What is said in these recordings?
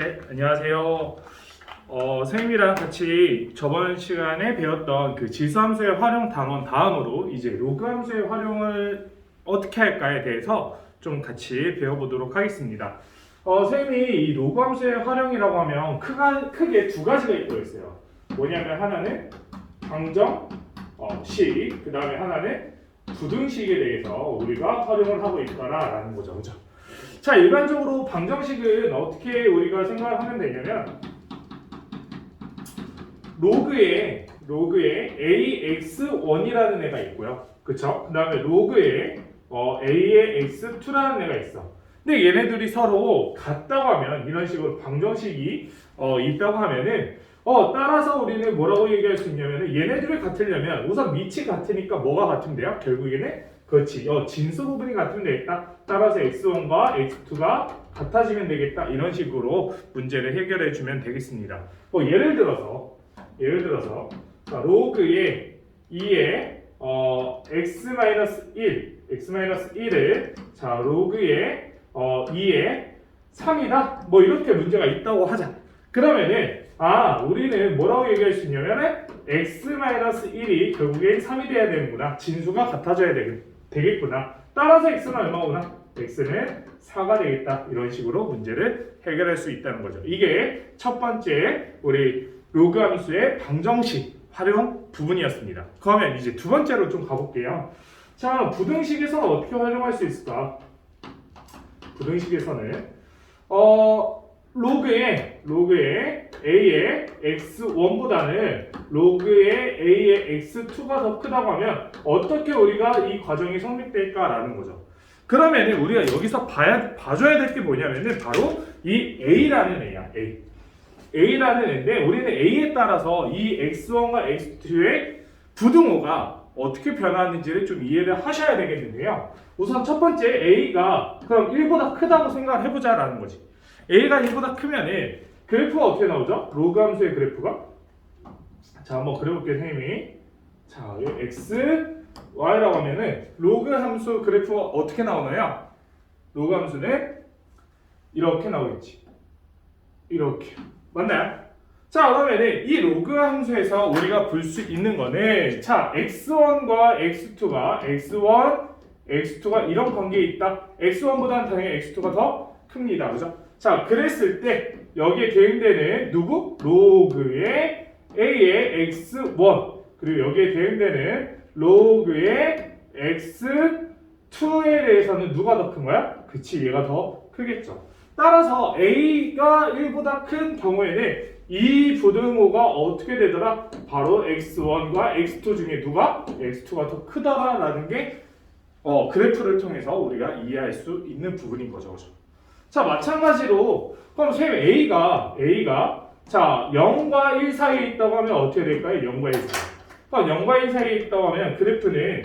네, 안녕하세요. 어, 선생님이랑 같이 저번 시간에 배웠던 그 지수함수의 활용 단원 다음으로 이제 로그함수의 활용을 어떻게 할까에 대해서 좀 같이 배워보도록 하겠습니다. 어, 선생님이 이 로그함수의 활용이라고 하면 크가, 크게 두 가지가 있고 있어요. 뭐냐면 하나는 방정, 어, 식, 그 다음에 하나는 부등식에 대해서 우리가 활용을 하고 있다라는 거죠. 그죠? 자, 일반적으로 방정식은 어떻게 우리가 생각을 하면 되냐면 로그에 로그에 ax1이라는 애가 있고요. 그쵸? 그 다음에 로그에 어, a의 x2라는 애가 있어. 근데 얘네들이 서로 같다고 하면 이런 식으로 방정식이 어, 있다고 하면은 어, 따라서 우리는 뭐라고 얘기할 수 있냐면은 얘네들이 같으려면 우선 밑이 같으니까 뭐가 돼요? 결국에는 그렇지. 어, 진수 부분이 같으면 되겠다. 따라서 x1과 x2가 같아지면 되겠다. 이런 식으로 문제를 해결해 주면 되겠습니다. 뭐 예를 들어서 예를 들어서 자, 로그의 2의 어, x-1 x-1을 자 로그의 어, 2의 3이다 뭐 이렇게 문제가 있다고 하자 그러면은 아 우리는 뭐라고 얘기할 수 있냐면은 x-1이 결국엔 3이 돼야 되는구나 진수가 같아져야 되겠, 되겠구나 따라서 x는 얼마구나 x는 4가 되겠다 이런 식으로 문제를 해결할 수 있다는 거죠 이게 첫 번째 우리 로그 함수의 방정식 활용 부분이었습니다. 그러면 이제 두 번째로 좀 가볼게요. 자, 부등식에서는 어떻게 활용할 수 있을까? 부등식에서는 어 로그의 로그의 a의 x1보다는 로그의 a의 x2가 더 크다고 하면 어떻게 우리가 이 과정이 성립될까라는 거죠. 그러면 우리가 여기서 봐야 봐줘야 될 게 뭐냐면은 바로 이 a라는 애야. a. A라는 애인데 우리는 A에 따라서 이 X1과 X2의 부등호가 어떻게 변하는지를 좀 이해를 하셔야 되겠는데요. 우선 첫 번째 A가 그럼 1보다 크다고 생각을 해보자라는 거지. A가 1보다 크면은 그래프가 어떻게 나오죠? 로그 함수의 그래프가 자 한번 그려볼게요 선생님이 자이 X, Y라고 하면은 로그 함수 그래프가 어떻게 나오나요? 로그 함수는 이렇게 나오겠지. 이렇게 맞나요? 자 그러면은 이 로그 함수에서 우리가 볼 수 있는 거는 자 x1과 x2가 x1, x2가 이런 관계에 있다. x1보다는 당연히 x2가 더 큽니다. 그죠? 자 그랬을 때 여기에 대응되는 누구? 로그의 a의 x1 그리고 여기에 대응되는 로그의 x2에 대해서는 누가 더 큰 거야? 그치 얘가 더 크겠죠. 따라서 a가 1보다 큰 경우에는 이 부등호가 어떻게 되더라? 바로 x1과 x2 중에 누가 x2가 더 크다라는 게 어, 그래프를 통해서 우리가 이해할 수 있는 부분인 거죠. 그죠? 자, 마찬가지로 그럼 쌤 a가 a가 자, 0과 1 사이에 있다고 하면 어떻게 될까요? 0과 1 사이. 그럼 0과 1 사이에 있다고 하면 그래프는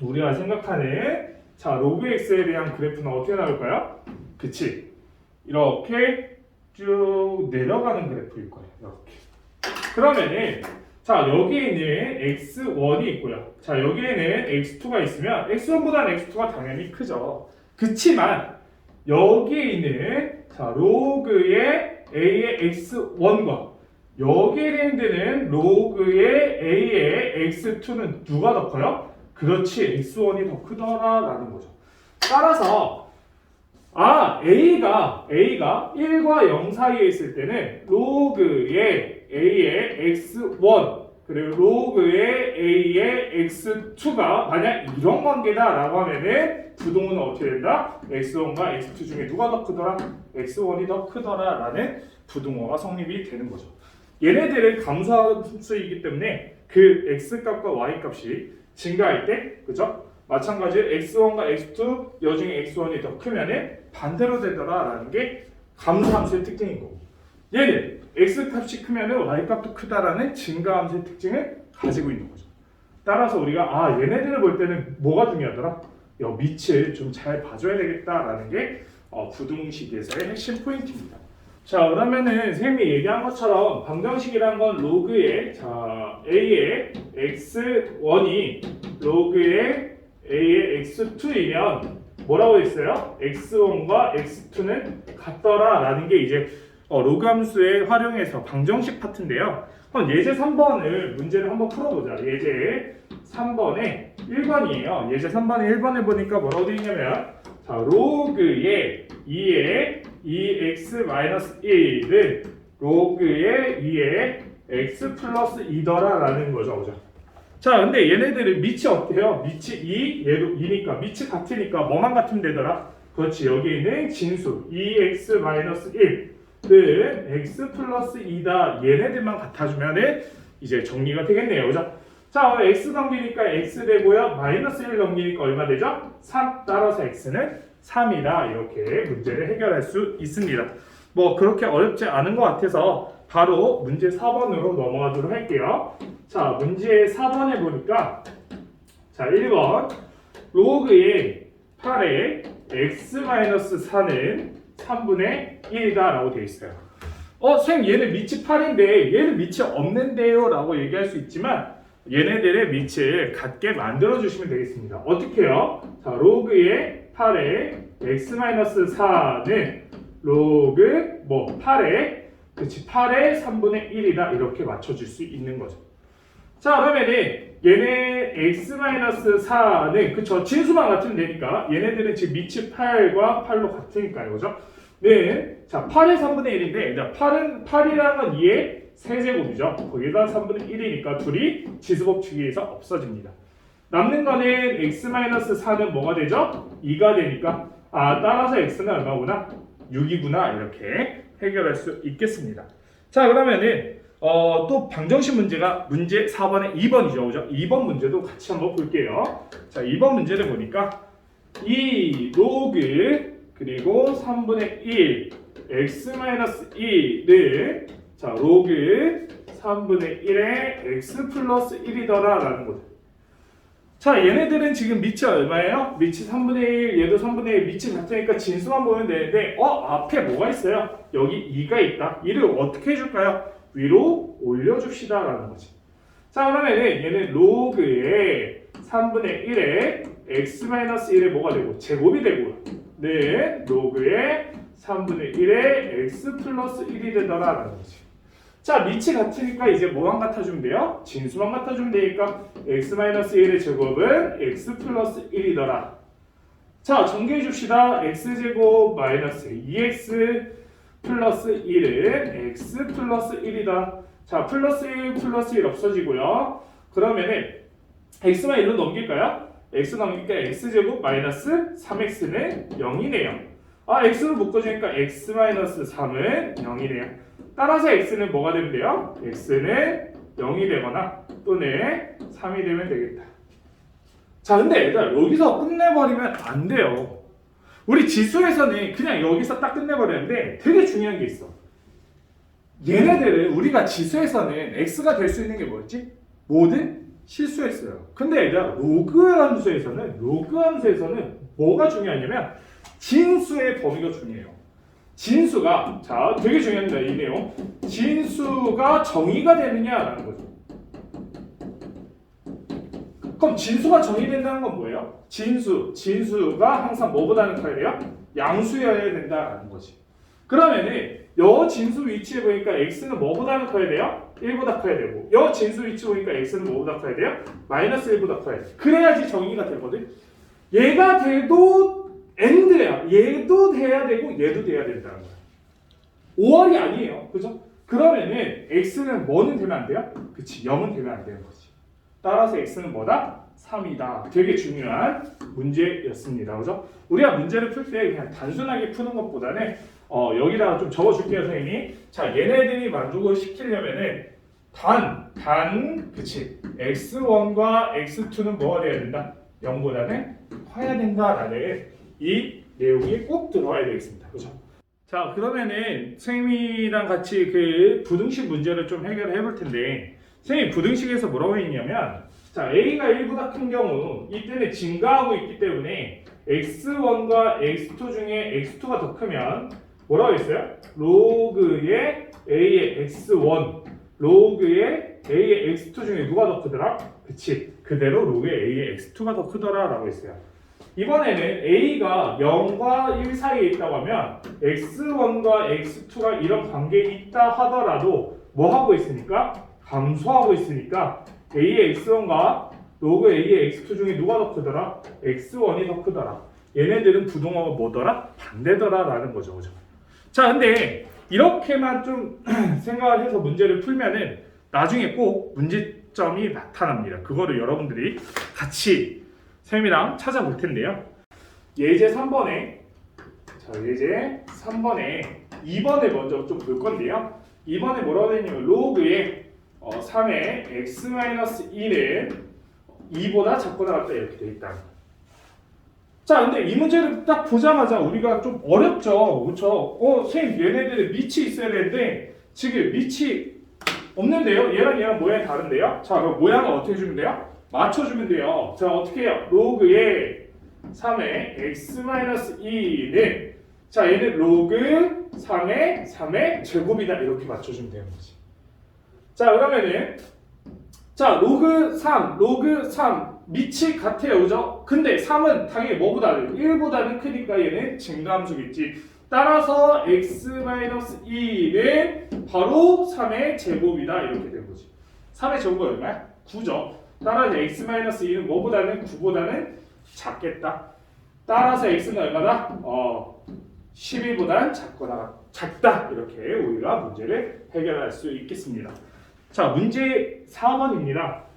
우리가 생각하는 자, 로그 x에 대한 그래프는 어떻게 나올까요? 그치? 이렇게 쭉 내려가는 그래프일 거예요. 이렇게. 그러면은 자 여기에 있는 x1이 있고요. 자 여기에는 x2가 있으면 x1보다는 x2가 당연히 크죠. 그치만 여기에 있는 자 로그의 a의 x1과 여기에 해당되는 로그의 a의 x2는 누가 더 커요? 그렇지 x1이 더 크더라라는 거죠. 따라서 아, A가 A가 1과 0 사이에 있을 때는 로그의 A의 x1 그리고 로그의 A의 x2가 만약 이런 관계다라고 하면은 부동은 어떻게 된다? x1과 x2 중에 누가 더 크더라? x1이 더 크더라라는 부동어가 성립이 되는 거죠. 얘네들은 감소함수이기 때문에 그 x 값과 y 값이 증가할 때, 그죠? 마찬가지로 x1과 x2 여중에 x1이 더 크면은 반대로 되더라라는 게 감소함수의 특징인 거고 얘는 x 값이 크면은 y 값도 크다라는 증가함수의 특징을 가지고 있는 거죠. 따라서 우리가 아 얘네들을 볼 때는 뭐가 중요하더라? 야, 밑을 좀 잘 봐줘야 되겠다라는 게 어, 부등식에서의 핵심 포인트입니다. 자 그러면은 쌤이 얘기한 것처럼 방정식이란 건 로그의 자 a의 x1이 로그의 a의 x2이면 뭐라고 했어요? x1과 x2는 같더라 라는 게 이제 어, 로그 함수에 활용해서 방정식 파트인데요. 그럼 예제 3번을 문제를 한번 풀어보자. 예제 3번에 1번이에요. 예제 3번에 1번을 보니까 뭐라고 되어 있냐면 자, 로그의 2의 2x-1은 로그의 2의 x 플러스 2더라 라는 거죠. 그죠? 자, 근데 얘네들은 밑이 어때요? 밑이 2, 얘도 2니까 밑이 같으니까 뭐만 같으면 되더라? 그렇지, 여기 있는 진수 2x-1 은 x 플러스 2다 얘네들만 같아주면은 이제 정리가 되겠네요. 그죠? 자, x 넘기니까 x 되고요. 마이너스 1 넘기니까 얼마 되죠? 3 따라서 x는 3이다. 이렇게 문제를 해결할 수 있습니다. 뭐 그렇게 어렵지 않은 것 같아서 바로 문제 4번으로 넘어가도록 할게요. 자, 문제 4번에 보니까 자, 1번 로그의 8에 x-4는 3분의 1이다 라고 되어 있어요. 어, 선생님 얘는 밑이 8인데 얘는 밑이 없는데요 라고 얘기할 수 있지만 얘네들의 밑을 같게 만들어 주시면 되겠습니다. 어떻게 해요? 자, 로그의 8에 x-4는 로그 뭐 8에 그치 8의 3분의 1이다 이렇게 맞춰줄 수 있는 거죠. 자 그러면은 얘네 x-4는 그쵸 진수만 같으면 되니까 얘네들은 지금 밑이 8과 8로 같으니까요 그죠? 네, 자 8의 3분의 1인데 자 8은 8이라는 건 2의 세제곱이죠 거기다 3분의 1이니까 둘이 지수법칙에서 없어집니다 남는 거는 x-4는 뭐가 되죠? 2가 되니까 아 따라서 x는 얼마구나? 6이구나 이렇게 해결할 수 있겠습니다 자 그러면은 어, 또 방정식 문제가 문제 4번에 2번이죠. 그죠? 2번 문제도 같이 한번 볼게요. 자, 2번 문제를 보니까 이 로그 그리고 3분의 1 x-1을 자, 로그 3분의 1의 x 플러스 1이더라 라는 거죠. 자, 얘네들은 지금 밑이 얼마예요? 밑이 3분의 1, 얘도 3분의 1, 밑이 같으니까 진수만 보면 되는데 어? 앞에 뭐가 있어요? 여기 2가 있다. 이를 어떻게 해줄까요? 위로 올려줍시다 라는 거지. 자 그러면 얘는 로그의 3분의 1에 x-1에 뭐가 되고 제곱이 되고 네 로그의 3분의 1에 x 플러스 1이 되더라 라는 거지. 자 밑이 같으니까 이제 뭐만 같아주면 돼요? 진수만 같아주면 되니까 x-1의 제곱은 x 플러스 1이더라. 자 정리해 줍시다. x제곱 마이너스 2x 플러스 1은 x 플러스 1이다. 자, 플러스 1 플러스 1 없어지고요. 그러면은 x만 1로 넘길까요? X 넘기니까 x제곱 마이너스 3x는 0이네요. 아, x로 묶어주니까 x 마이너스 3은 0이네요. 따라서 x는 뭐가 되면 돼요? x는 0이 되거나 또는 3이 되면 되겠다. 자, 근데 얘들아 여기서 끝내버리면 안 돼요. 우리 지수에서는 그냥 여기서 딱 끝내버렸는데 되게 중요한 게 있어. 얘네들은 우리가 지수에서는 x가 될 수 있는 게 뭐였지? 뭐든 실수했어요. 근데 얘들아 로그 함수에서는 로그 함수에서는 뭐가 중요하냐면 진수의 범위가 중요해요. 진수가 자 되게 중요합니다 이 내용. 진수가 정의가 되느냐라는 거죠. 그럼 진수가 정의된다는 건 뭐예요? 진수, 진수가 항상 뭐보다는 커야 돼요? 양수여야 된다라는 거지. 그러면은 여 진수 위치에 보니까 x는 뭐보다는 커야 돼요? 1보다 커야 되고 여 진수 위치 보니까 x는 뭐보다 커야 돼요? 마이너스 1보다 커야 돼. 그래야지 정의가 되거든. 얘가 돼도 end야. 얘도 돼야 되고 얘도 돼야 된다는 거야. 5월이 아니에요. 그죠? 그러면은 x는 뭐는 되면 안 돼요? 그치 0은 되면 안 되는 거지. 따라서 x는 뭐다? 3이다. 되게 중요한 문제였습니다. 그죠? 우리가 문제를 풀 때 그냥 단순하게 푸는 것보다는 어, 여기다가 좀 적어줄게요, 선생님이. 자, 얘네들이 만족을 시키려면은 단, 단, 그치. x1과 x2는 뭐가 돼야 된다? 0보다는 커야 된다라는 이 내용이 꼭 들어와야 되겠습니다. 그죠? 자, 그러면은 선생님이랑 같이 그 부등식 문제를 좀 해결을 해볼 텐데 선생님 부등식에서 뭐라고 했냐면 자 a가 1보다 큰 경우 이때는 증가하고 있기 때문에 x1과 x2 중에 x2가 더 크면 뭐라고 했어요? 로그의 a의 x1 로그의 a의 x2 중에 누가 더 크더라? 그치 그대로 로그의 a의 x2가 더 크더라 라고 했어요 이번에는 a가 0과 1 사이에 있다고 하면 x1과 x2가 이런 관계에 있다 하더라도 뭐 하고 있으니까 감소하고 있으니까 a의 x1과 로그 a의 x2 중에 누가 더 크더라? x1이 더 크더라. 얘네들은 부동어가 뭐더라? 반대더라 라는 거죠, 그죠? 자, 근데 이렇게만 좀 생각을 해서 문제를 풀면은 나중에 꼭 문제점이 나타납니다. 그거를 여러분들이 같이 쌤이랑 찾아볼 텐데요. 예제 3번에 자, 예제 3번에 2번에 먼저 좀 볼 건데요. 2번에 뭐라고 되어 있냐면 로그의 어, 3의 x-2는 2보다 작거나 같다 이렇게 되어 있다. 자, 근데 이 문제를 딱 보자마자 우리가 좀 어렵죠. 그렇죠? 어, 선생님 얘네들은 밑이 있어야 되는데 지금 밑이 없는데요. 얘랑 얘랑 모양이 다른데요. 자, 그럼 모양을 어떻게 주면 돼요? 맞춰주면 돼요. 자, 어떻게 해요? 로그의 3의 x-2는 자, 얘는 로그 3의 3의 제곱이다. 이렇게 맞춰주면 되는 거지. 자, 그러면은 자, 로그 3, 로그 3 밑이 같아요. 그죠? 근데 3은 당연히 뭐보다는 1보다는 크니까 얘는 증가함수겠지. 따라서 x-2는 바로 3의 제곱이다. 이렇게 된 거지. 3의 제곱은 얼마야? 9죠. 따라서 x-2는 뭐보다는 9보다는 작겠다. 따라서 x는 얼마다? 어, 12보다는 작거나 작다. 이렇게 우리가 문제를 해결할 수 있겠습니다. 자, 문제 4번입니다.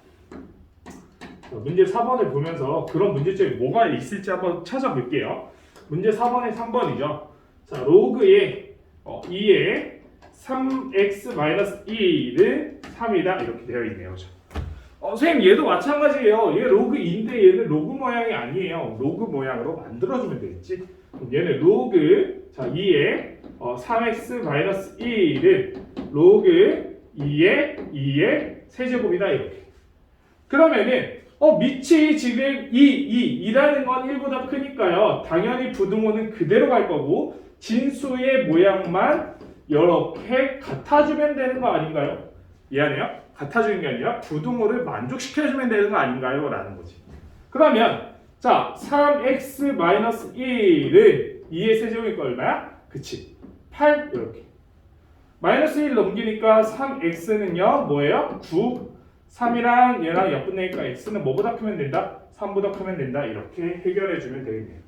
문제 4번을 보면서 그런 문제점이 뭐가 있을지 한번 찾아볼게요. 문제 4번의 3번이죠. 자, 로그의 어, 2의 3x-2는 3이다 이렇게 되어 있네요. 어, 선생님 얘도 마찬가지예요. 얘 로그 2인데 얘는 로그 모양이 아니에요. 로그 모양으로 만들어주면 되겠지. 그럼 얘는 로그 자 2의 어, 3x-1은 로그 2의 2의 세제곱이다 이렇게. 그러면은 어 밑이 지금 2, 2, 2라는 건 1보다 크니까요. 당연히 부등호는 그대로 갈 거고 진수의 모양만 이렇게 같아주면 되는 거 아닌가요? 미안해요. 같아주는 게 아니라 부등호를 만족시켜주면 되는 거 아닌가요? 라는 거지. 그러면 자 3x-1은 2의 세제곱이니까 얼마야? 그치 8 이렇게 마이너스 1 넘기니까 3x는요 뭐예요? 9 3이랑 얘랑 약분되니까 x는 뭐보다 크면 된다? 3보다 크면 된다 이렇게 해결해 주면 되겠네요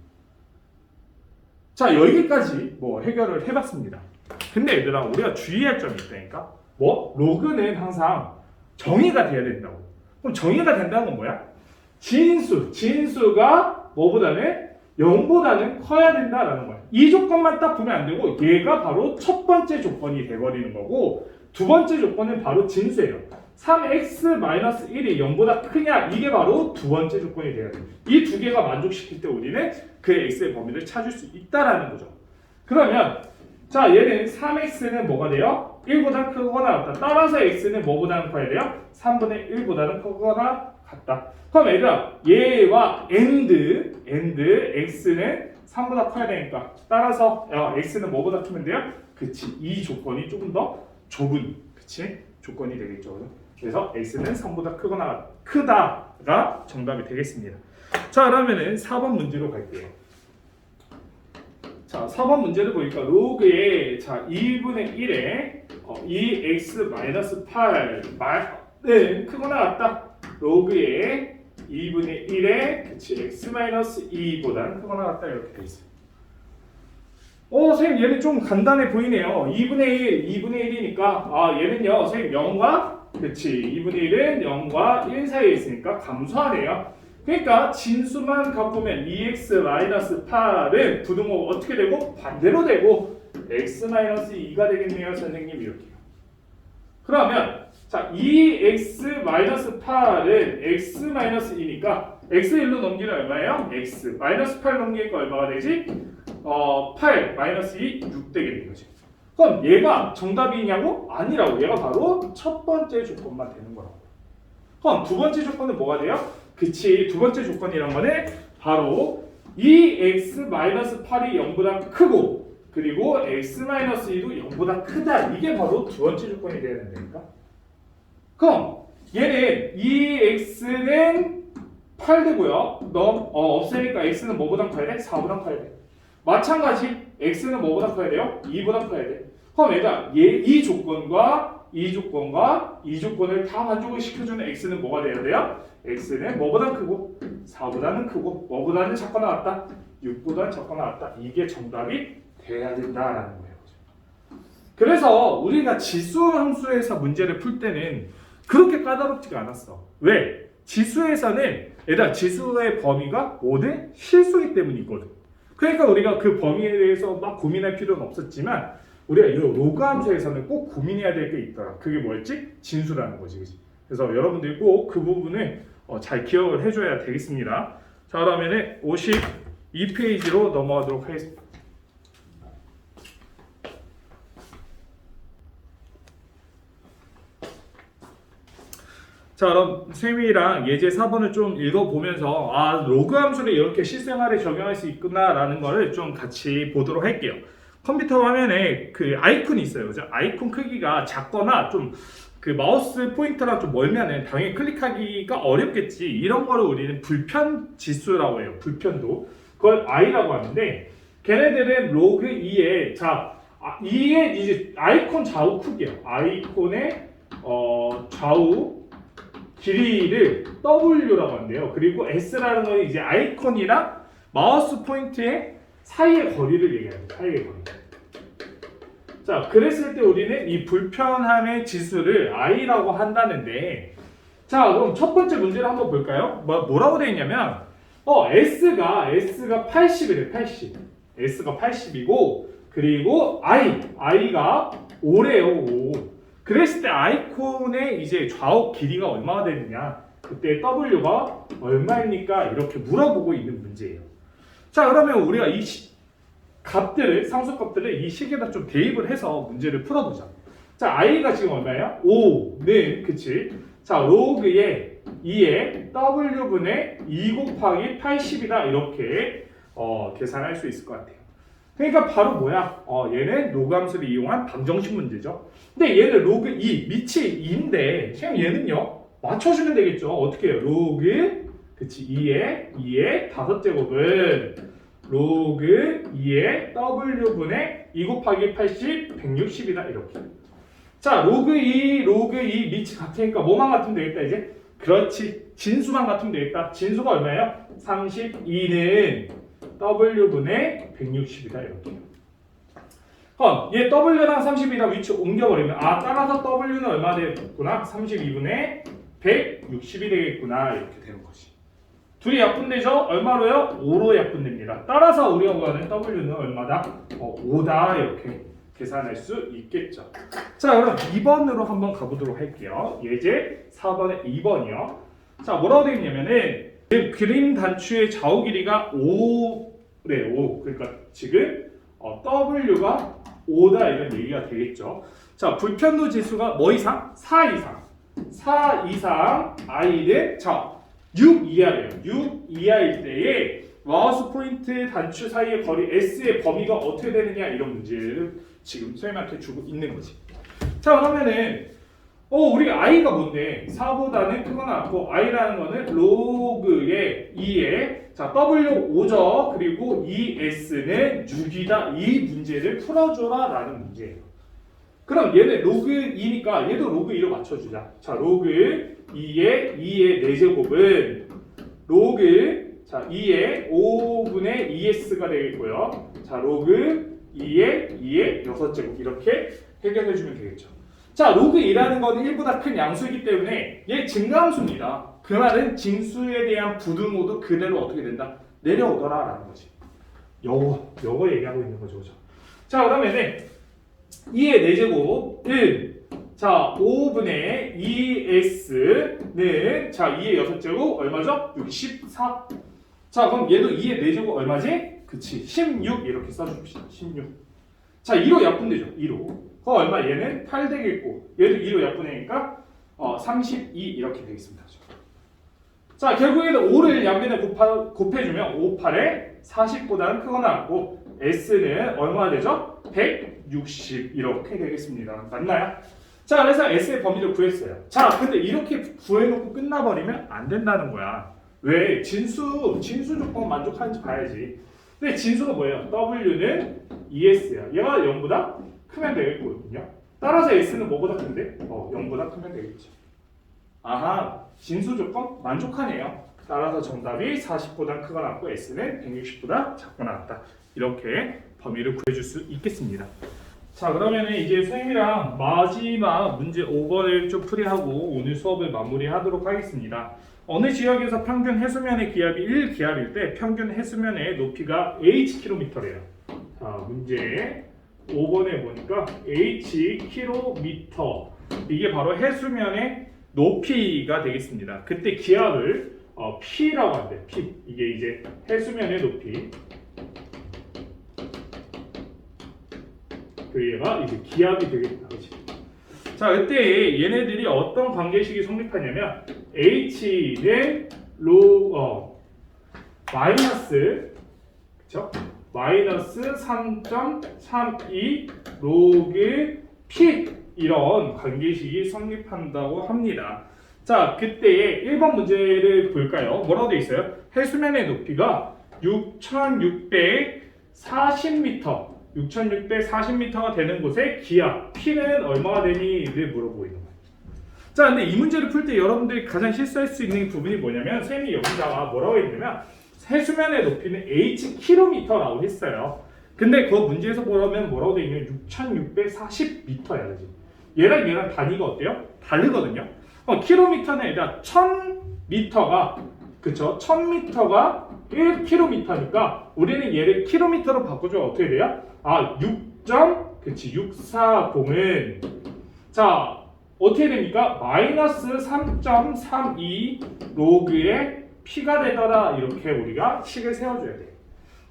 자 여기까지 뭐 해결을 해봤습니다 근데 얘들아 우리가 주의할 점이 있다니까 뭐? 로그는 항상 정의가 돼야 된다고 그럼 정의가 된다는 건 뭐야? 진수, 진수가 뭐보다는 0보다는 커야 된다라는 거야. 이 조건만 딱 보면 안 되고 얘가 바로 첫 번째 조건이 돼버리는 거고 두 번째 조건은 바로 진수예요. 3x-1이 0보다 크냐 이게 바로 두 번째 조건이 돼야 돼요. 이 두 개가 만족시킬 때 우리는 그 x의 범위를 찾을 수 있다라는 거죠. 그러면 자 얘는 3x는 뭐가 돼요? 1보다 크거나 같다. 따라서 x는 뭐보다는 커야 돼요? 3분의 1보다는 크거나 같다. 그럼 얘들아 얘와 and and x는 3보다 커야 되니까 따라서 어, x는 뭐보다 크면 돼요? 그치 이 조건이 조금 더 좁은 그치 조건이 되겠죠. 그래서 x는 3보다 크거나 크다가 정답이 되겠습니다. 자 그러면은 4번 문제로 갈게요. 자 4번 문제를 보니까 로그의 자 2분의 1에 어, 2x-8 는 크거나 같다. 로그의 2분의 1에 그치 x-2보다는 크거나 같다 이렇게 돼 있어요. 어, 선생님 얘는 좀 간단해 보이네요. 2분의 1, 2분의 1이니까 아 얘는요, 선생님 0과 그치 2분의 1은 0과 1 사이에 있으니까 감소하네요. 그러니까 진수만 갖보면 2x-8은 부등호 어떻게 되고 반대로 되고 x-2가 되겠네요, 선생님 이렇게요. 그러면 자 2x-8은 x-2니까 x1로 넘기면 얼마예요? x 마이너스 8 넘기니까 얼마가 되지? 어, 8 마이너스 2, 6 되겠는 거지. 그럼 얘가 정답이냐고? 아니라고. 얘가 바로 첫 번째 조건만 되는 거라고. 그럼 두 번째 조건은 뭐가 돼요? 그치. 두 번째 조건이란 거는 바로 2x-8이 0보다 크고 그리고 x-2도 0보다 크다. 이게 바로 두 번째 조건이 돼야 된다니까. 그럼 얘는 2x는 8되고요. 넘 어, 없으니까 x는 뭐보다 커야 돼? 4보다 커야 돼. 마찬가지 x는 뭐보다 커야 돼요? 2보다 커야 돼. 그럼 얘가 얘 이 조건과 이 조건과 이 조건을 다 만족을 시켜주는 x는 뭐가 돼야 돼요? x는 뭐보다 크고 4보다는 크고 뭐보다는 작거나 같다. 6보다는 작거나 같다. 이게 정답이 돼야 된다라는 거예요. 그래서 우리가 지수 함수에서 문제를 풀 때는 그렇게 까다롭지가 않았어. 왜? 지수에서는 얘들아 지수의 범위가 모든 실수기 때문에 있거든. 그러니까 우리가 그 범위에 대해서 막 고민할 필요는 없었지만 우리가 이 로그 함수에서는 꼭 고민해야 될 게 있더라. 그게 뭐였지? 진수라는 거지. 그치? 그래서 여러분들이 꼭 그 부분을 어, 잘 기억을 해줘야 되겠습니다. 자 그러면은 52페이지로 넘어가도록 하겠습니다. 자 그럼 세미랑 예제 4번을 좀 읽어보면서 아 로그 함수를 이렇게 실생활에 적용할 수 있구나라는 거를 좀 같이 보도록 할게요. 컴퓨터 화면에 그 아이콘이 있어요. 그죠? 아이콘 크기가 작거나 좀 그 마우스 포인터랑 좀 멀면은 당연히 클릭하기가 어렵겠지. 이런 거를 우리는 불편 지수라고 해요. 불편도. 그걸 i라고 하는데 걔네들은 로그 2에 자 아, 2의 이제 아이콘 좌우 크기야. 아이콘의 어, 좌우 길이를 W라고 한대요. 그리고 S라는 건 이제 아이콘이랑 마우스 포인트의 사이의 거리를 얘기해요. 사이의 거리. 자, 그랬을 때 우리는 이 불편함의 지수를 i라고 한다는데, 자, 그럼 첫 번째 문제를 한번 볼까요? 뭐, 뭐라고 되어 있냐면, 어, s가 s가 80이래, 80. s가 80이고, 그리고 i, i가 5래요, 5. 그랬을 때 아이콘의 이제 좌우 길이가 얼마가 되느냐? 그때 W가 얼마입니까? 이렇게 물어보고 있는 문제예요. 자 그러면 우리가 이 시- 값들을 상수값들을 이 식에다 좀 대입을 해서 문제를 풀어보자. 자 i가 지금 얼마예요? 5는 그치? 자 로그의 2의 W분의 2 곱하기 80이다 이렇게 어, 계산할 수 있을 것 같아요 그러니까 바로 뭐야? 어, 얘는 함수를 이용한 방정식 문제죠. 근데 얘는 로그 2, 밑이 2인데 그냥 얘는요. 맞춰주면 되겠죠. 어떻게 해요? 로그 그치 2의 2의 다섯 제곱은 로그 2의 w분의 2 곱하기 80 160이다 이렇게. 자 로그 2 로그 2 밑이 같으니까 뭐만 같으면 되겠다 이제. 그렇지 진수만 같으면 되겠다. 진수가 얼마예요? 32는 w분의 160이다 이렇게. 그럼 얘 w랑 30이랑 위치 옮겨버리면 아 따라서 w는 얼마 되겠구나? 32분의 160이 되겠구나 이렇게 되는 거지. 둘이 약분되죠? 얼마로요? 5로 약분됩니다. 따라서 우리가 구하는 w는 얼마다? 어, 5다 이렇게 계산할 수 있겠죠. 자 그럼 2번으로 한번 가보도록 할게요. 예제 4번에 2번이요. 자 뭐라고 되어 있냐면은 그림 단추의 좌우 길이가 5 네5 그러니까 지금 어, W가 5다 이런 얘기가 되겠죠. 자 불편도 지수가 뭐 이상? 4 이상 4 이상 i는 자6 이하래요. 6 이하일 때에 마우스 포인트 단추 사이의 거리 s의 범위가 어떻게 되느냐 이런 문제를 지금 선생님한테 주고 있는 거지. 자 그러면은 어, 우리 i가 뭔데? 4보다는 크거나 같고 i라는 거는 로그의 2에 자 w 5죠. 그리고 2s는 6이다. 이 문제를 풀어줘라 라는 문제예요. 그럼 얘는 로그 2니까 얘도 로그 2로 맞춰주자. 자 로그 2의 2의 4제곱은 로그 자 2의 5분의 2s가 되겠고요. 자 로그 2의 2의 6제곱 이렇게 해결해 주면 되겠죠. 자, 로그 2라는 건 1보다 큰 양수이기 때문에 얘 증가함수입니다. 그 말은 진수에 대한 부등호도 그대로 어떻게 된다? 내려오더라 라는 거지. 요거, 요거 얘기하고 있는 거죠. 그죠? 자, 그러면은 2의 4제곱은 자, 5분의 2s는 자, 2의 6제곱 얼마죠? 64. 자, 그럼 얘도 2의 4제곱 얼마지? 그치, 16 이렇게 써줍시다. 16. 자, 2로 약분되죠. 2로. 그 얼마 얘는 8 되겠고 얘도 2로 약분하니까 어, 32 이렇게 되겠습니다. 자 결국에는 5를 양변에 곱하, 곱해주면 5, 8에 40보다는 크거나 같고 S는 얼마나 되죠? 160 이렇게 되겠습니다. 맞나요? 자 그래서 S의 범위를 구했어요. 자 근데 이렇게 구해놓고 끝나버리면 안 된다는 거야. 왜 진수 진수 조건 만족하는지 봐야지. 근데 진수가 뭐예요? W는 ES야. 얘가 0보다 크면 되겠거든요. 따라서 S는 뭐보다 큰데? 어, 0보다 크면 되겠지. 아하, 진수 조건 만족하네요. 따라서 정답이 40보다 크거나 같고 S는 160보다 작거나 같다. 이렇게 범위를 구해줄 수 있겠습니다. 자 그러면 이제 선생님이랑 마지막 문제 5번을 좀 풀이하고 오늘 수업을 마무리하도록 하겠습니다. 어느 지역에서 평균 해수면의 기압이 1기압일 때 평균 해수면의 높이가 hkm래요. 자 문제 5번에 보니까 hkm 이게 바로 해수면의 높이가 되겠습니다. 그때 기압을 어, p라고 한대. p 이게 이제 해수면의 높이. 그 얘가 이제 기압이 되겠다. 그치? 자, 그때 얘네들이 어떤 관계식이 성립하냐면 h는 로 어, 마이너스 그쵸? 마이너스 3.32 로그 p 이런 관계식이 성립한다고 합니다. 자, 그때 1번 문제를 볼까요? 뭐라고 돼 있어요? 해수면의 높이가 6,640m 6,640m가 되는 곳에 기압 P는 얼마가 되니?를 물어보고 있는 거예요. 자, 근데 이 문제를 풀 때 여러분들이 가장 실수할 수 있는 부분이 뭐냐면 쌤이 여기다가 뭐라고 했냐면 해수면의 높이는 hkm라고 했어요. 근데 그 문제에서 보면 뭐라고 돼 있냐면 6,640m야, 그지? 얘랑 얘랑 단위가 어때요? 다르거든요. 어, 킬로미터는 아니라 1,000m가 그쵸? 1000m가 1km니까 우리는 얘를 킬로미터로 바꾸면 어떻게 돼요? 아, 6. 그치 640은 자 어떻게 됩니까? 마이너스 3.32 로그의 p가 되더라 이렇게 우리가 식을 세워줘야 돼.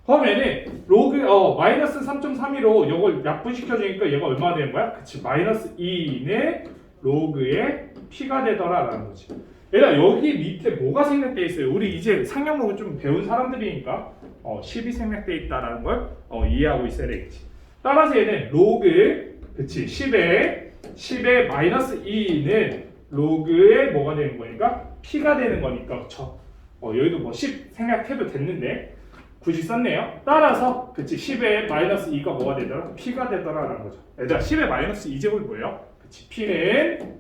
그러면은 로그 어 마이너스 3.32로 이걸 약분시켜 주니까 얘가 얼마 되는 거야? 그치 마이너스 2는 로그의 p가 되더라라는 거지. 얘들아 여기 밑에 뭐가 생략돼 있어요? 우리 이제 상형목을 좀 배운 사람들이니까 어, 10이 생략돼 있다라는 걸 어, 이해하고 있어야 되겠지. 따라서 얘는 로그 그치 10에 10에 마이너스 2는 로그에 뭐가 되는 거니까 p가 되는 거니까 그쵸? 어, 여기도 뭐 10 생략해도 됐는데 굳이 썼네요. 따라서 그치 10에 마이너스 2가 뭐가 되더라? p가 되더라라는 거죠. 얘들아 10에 마이너스 2제곱이 뭐예요? 그치 p는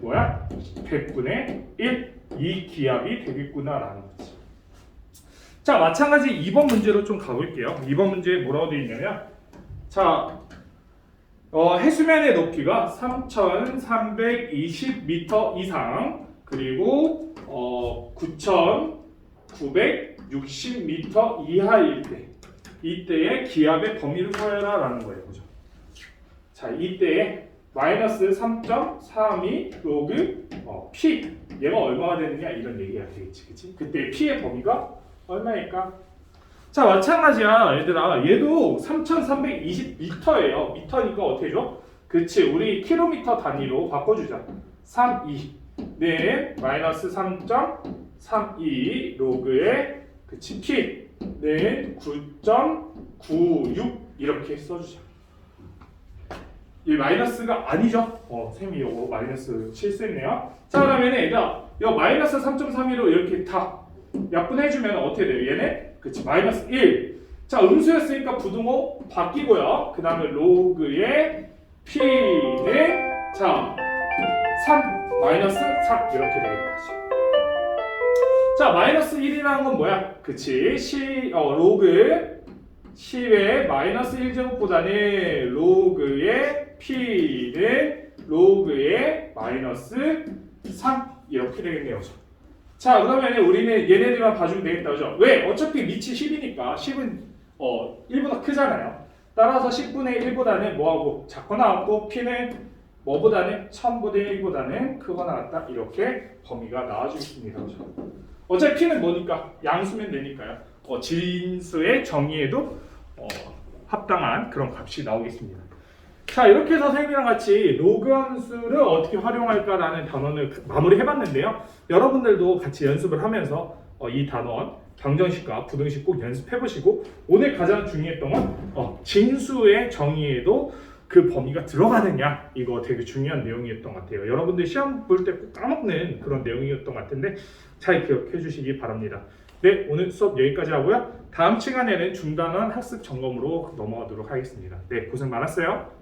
뭐야? 100분의 1. 이 기압이 되겠구나라는 거지. 자, 마찬가지 2번 문제로 좀 가볼게요. 2번 문제에 뭐라고 되어 있냐면, 자, 어, 해수면의 높이가 3,320m 이상, 그리고 어, 9,960m 이하일 때, 이때의 기압의 범위를 구해라라는 거예요. 그죠? 자, 이때에 마이너스 3.32 로그 어, P 얘가 얼마가 되느냐 이런 얘기가 되겠지 그치? 그때 P의 범위가 얼마일까? 자 마찬가지야 얘들아 얘도 3320m예요 미터니까 어떻게 줘? 그치 우리 킬로미터 단위로 바꿔주자 32 네, 마이너스 3.32 로그의 그치 P는 9.96 이렇게 써주자 이 마이너스가 아니죠? 어, 쌤이 요거 마이너스 실수했네요. 자, 그러면 얘가 요 마이너스 3.32로 이렇게 다 약분해주면 어떻게 돼요? 얘네? 그치, 마이너스 1. 자, 음수였으니까 부등호 바뀌고요. 그 다음에 로그의 P는 자, 3, 마이너스 3 이렇게 되겠다. 자, 마이너스 1이라는 건 뭐야? 그치, 시, 어, 로그 10의 마이너스 1제곱보다는 로그의 P는 로그의 마이너스 3 이렇게 되겠네요. 자 그러면 우리는 얘네들만 봐주면 되겠다 그죠? 왜? 어차피 밑이 10이니까 10은 어 1보다 크잖아요. 따라서 10분의 1보다는 뭐하고 작거나 같고 P는 뭐보다는 1000분의 1보다는 크거나 같다 이렇게 범위가 나와주겠습니다. 어차피 P는 뭐니까 양수면 되니까요. 어, 진수의 정의에도 어, 합당한 그런 값이 나오겠습니다. 자 이렇게 해서 선생님이랑 같이 로그 함수를 어떻게 활용할까라는 단원을 마무리해봤는데요. 여러분들도 같이 연습을 하면서 어, 이 단원 방정식과 부등식 꼭 연습해보시고 오늘 가장 중요했던 건 어, 진수의 정의에도 그 범위가 들어가느냐 이거 되게 중요한 내용이었던 것 같아요. 여러분들 시험 볼 때 꼭 까먹는 그런 내용이었던 것 같은데 잘 기억해 주시기 바랍니다. 네 오늘 수업 여기까지 하고요. 다음 시간에는 중단한 학습 점검으로 넘어가도록 하겠습니다. 네 고생 많았어요.